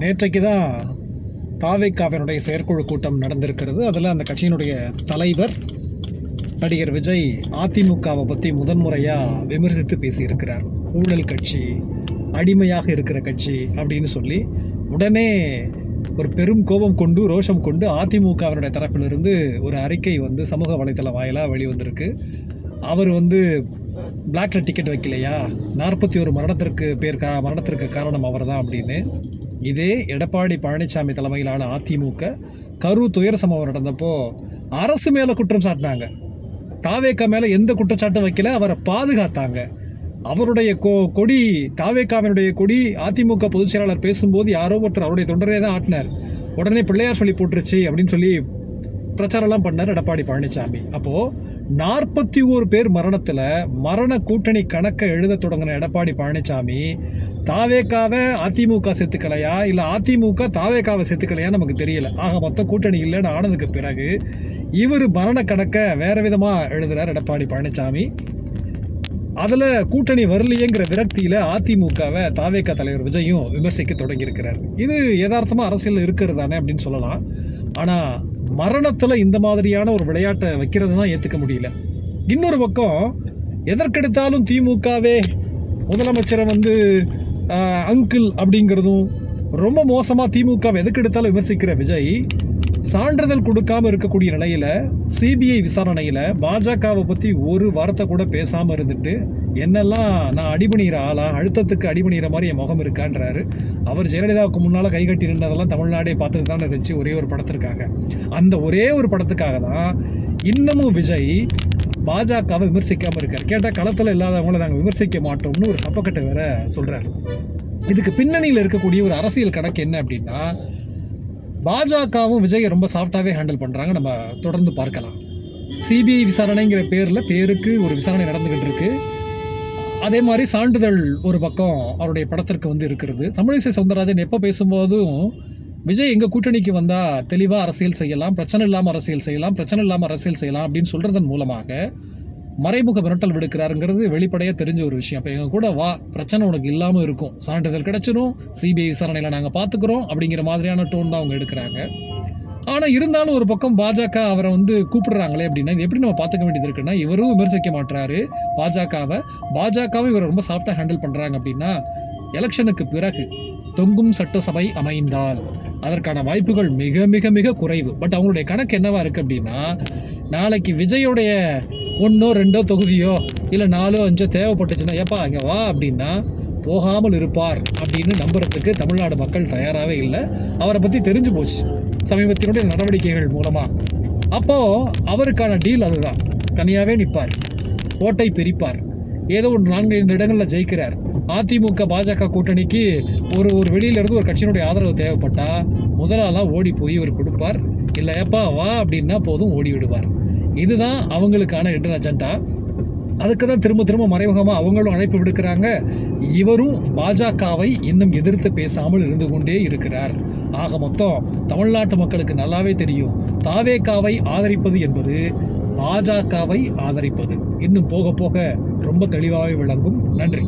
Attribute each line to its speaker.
Speaker 1: நேற்றைக்கு தான் தாவேக்காவினுடைய செயற்குழு கூட்டம் நடந்திருக்கிறது. அதில் அந்த கட்சியினுடைய தலைவர் நடிகர் விஜய் அதிமுகவை பற்றி முதன்முறையாக விமர்சித்து பேசியிருக்கிறார். ஊழல் கட்சி அடிமையாக இருக்கிற கட்சி அப்படின்னு சொல்லி. உடனே ஒரு பெரும் கோபம் கொண்டு ரோஷம் கொண்டு அதிமுகவினுடைய தரப்பிலிருந்து ஒரு அறிக்கை வந்து சமூக வலைத்தள வாயிலாக வெளிவந்திருக்கு. அவர் வந்து பிளாக்ல டிக்கெட் வைக்கலையா? நாற்பத்தி ஒரு மரணத்திற்கு பேர் மரணத்திற்கு காரணம் அவர் தான் அப்படின்னு. இதே எடப்பாடி பழனிசாமி தலைமையிலான அதிமுக. கரு துயர சம்பவம் நடந்தப்போ அரசு மேலே குற்றம் சாட்டினாங்க. தாவேக்கா மேலே எந்த குற்றச்சாட்டும் வைக்கல அவரை பாதுகாத்தாங்க. அவருடைய கொ கொடி தாவேக்காவினுடைய கொடி அதிமுக பொதுச் செயலாளர் பேசும்போது யாரோ ஒருத்தர் அவருடைய தொண்டரே தான் ஆட்டினார். உடனே பிள்ளையார் சொல்லி போட்டுருச்சு அப்படின்னு சொல்லி பிரச்சாரம்லாம் பண்ணார் எடப்பாடி பழனிசாமி. அப்போது நாற்பத்தி ஓரு பேர் மரணத்தில் மரண கூட்டணி கணக்கை எழுத தொடங்கின எடப்பாடி பழனிசாமி தாவேக்காவை அதிமுக செத்துக்கலையா இல்லை அதிமுக தாவேக்காவை செத்துக்கலையா நமக்கு தெரியல. ஆக மொத்தம் கூட்டணி இல்லைன்னு ஆனதுக்கு பிறகு இவர் மரண கணக்கை வேறு விதமாக எழுதுகிறார் எடப்பாடி பழனிசாமி அதில் கூட்டணி வரலையேங்கிற விரக்தியில் அதிமுகவை தாவேக்கா தலைவர் விஜயும் விமர்சிக்க தொடங்கியிருக்கிறார். இது யதார்த்தமாக அரசியல் இருக்கிறது தானே அப்படின்னு சொல்லலாம். ஆனால் மரணத்தில் இந்த மாதிரியான ஒரு விளையாட்டை வைக்கிறது தான் ஏற்றுக்க முடியல. இன்னொரு பக்கம் எதற்கெடுத்தாலும் திமுகவே முதலமைச்சரை வந்து அங்கிள் அப்படிங்கிறதும் ரொம்ப மோசமாக திமுக எதுக்கெடுத்தாலும் விமர்சிக்கிற விஜய் சான்றிதழ் கொடுக்காம இருக்கக்கூடிய நிலையில் சிபிஐ விசாரணையில் பாஜகவை பற்றி ஒரு வார்த்தை கூட பேசாமல் இருந்துட்டு என்னெல்லாம் நான் அடிபணிகிற ஆளா? அழுத்தத்துக்கு அடிபணிகிற மாதிரி என் முகம் இருக்கான்றாரு. அவர் ஜெயலலிதாவுக்கு முன்னால் கை கட்டி நின்றதெல்லாம் தமிழ்நாடே பார்த்துட்டு தானே இருந்துச்சு. ஒரே ஒரு படத்திற்காக. அந்த ஒரே ஒரு படத்துக்காக தான் இன்னமும் விஜய் பாஜகவை விமர்சிக்காமல் இருக்கார். கேட்டால் களத்தில் இல்லாதவங்கள நாங்கள் விமர்சிக்க மாட்டோம்னு ஒரு சப்பக்கட்டை வேற சொல்கிறார் இதுக்கு பின்னணியில் இருக்கக்கூடிய ஒரு அரசியல் கணக்கு என்ன அப்படின்னா பாஜகவும் விஜயை ரொம்ப சாஃப்டாகவே ஹேண்டில் பண்ணுறாங்க நம்ம தொடர்ந்து பார்க்கலாம். சிபிஐ விசாரணைங்கிற பேரில் பேருக்கு ஒரு விசாரணை நடந்துக்கிட்டு இருக்கு அதே மாதிரி சான்றிதழ் ஒரு பக்கம் அவருடைய படத்திற்கு வந்து இருக்கிறது. தமிழிசை சவுந்தரராஜன் எப்போ பேசும்போதும் விஜய் எங்கள் கூட்டணிக்கு வந்தால் தெளிவாக அரசியல் செய்யலாம் பிரச்சனை இல்லாமல் அரசியல் செய்யலாம் பிரச்சனை இல்லாமல் அரசியல் செய்யலாம் அப்படின்னு சொல்கிறதன் மூலமாக மறைமுக மிரட்டல் விடுக்கிறாருங்கிறது வெளிப்படையாக தெரிஞ்ச ஒரு விஷயம். அப்போ எங்கள் கூட வா பிரச்சனை உனக்கு இல்லாமல் இருக்கும். சான்றிதழ் கிடச்சிரும் சிபிஐ விசாரணையில் நாங்கள் பார்த்துக்குறோம் அப்படிங்கிற மாதிரியான டோன் தான் அவங்க எடுக்கிறாங்க. ஆனால் இருந்தாலும் ஒரு பக்கம் பாஜக அவரை வந்து கூப்பிடுறாங்களே அப்படின்னா இது எப்படி நம்ம பார்த்துக்க வேண்டியது இருக்குன்னா இவரும் விமர்சிக்க மாட்டுறாரு பாஜகவை பாஜகவை இவரை ரொம்ப சாஃப்டாக ஹேண்டில் பண்ணுறாங்க அப்படின்னா எலெக்ஷனுக்கு பிறகு தொங்கும் சட்டசபை அமைந்தால். அதற்கான வாய்ப்புகள் மிக மிக மிக குறைவு. பட் அவங்களுடைய கணக்கு என்னவா இருக்குது அப்படின்னா நாளைக்கு விஜயோடைய ஒன்றோ ரெண்டோ தொகுதியோ இல்லை நாலோ அஞ்சோ தேவைப்பட்டுச்சுன்னா ஏப்பா அங்கே வா அப்படின்னா போகாமல் இருப்பார் அப்படின்னு நம்புறதுக்கு தமிழ்நாடு மக்கள் தயாராகவே இல்லை. அவரை பற்றி தெரிஞ்சு போச்சு. சமீபத்தினுடைய நடவடிக்கைகள் மூலமாக அப்போது அவருக்கான டீல் அதுதான். தனியாகவே நிற்பார் ஓட்டை பிரிப்பார். ஏதோ ஒரு நான்கு ஐந்து இடங்களில் ஜெயிக்கிறார். அதிமுக பாஜக கூட்டணிக்கு ஒரு ஒரு வெளியிலேருந்து ஒரு கட்சியினுடைய ஆதரவு தேவைப்பட்டால் முதலாளாக ஓடி போய் இவர் கொடுப்பார். இல்லை ஏப்பா வா அப்படின்னா போதும் ஓடி விடுவார். இதுதான் அவங்களுக்கான ஹிடன் அஜெண்டா. அதுக்கு தான் திரும்ப திரும்ப மறைமுகமாக அவங்களும் அழைப்பு விடுக்கிறாங்க. இவரும் பாஜகவை இன்னும் எதிர்த்து பேசாமல் இருந்து கொண்டே இருக்கிறார். ஆக மொத்தம் தமிழ்நாட்டு மக்களுக்கு நல்லாவே தெரியும். தாவேக்காவை ஆதரிப்பது என்பது பாஜகவை ஆதரிப்பது. இன்னும் போக போக ரொம்ப தெளிவாகவே விளங்கும். நன்றி.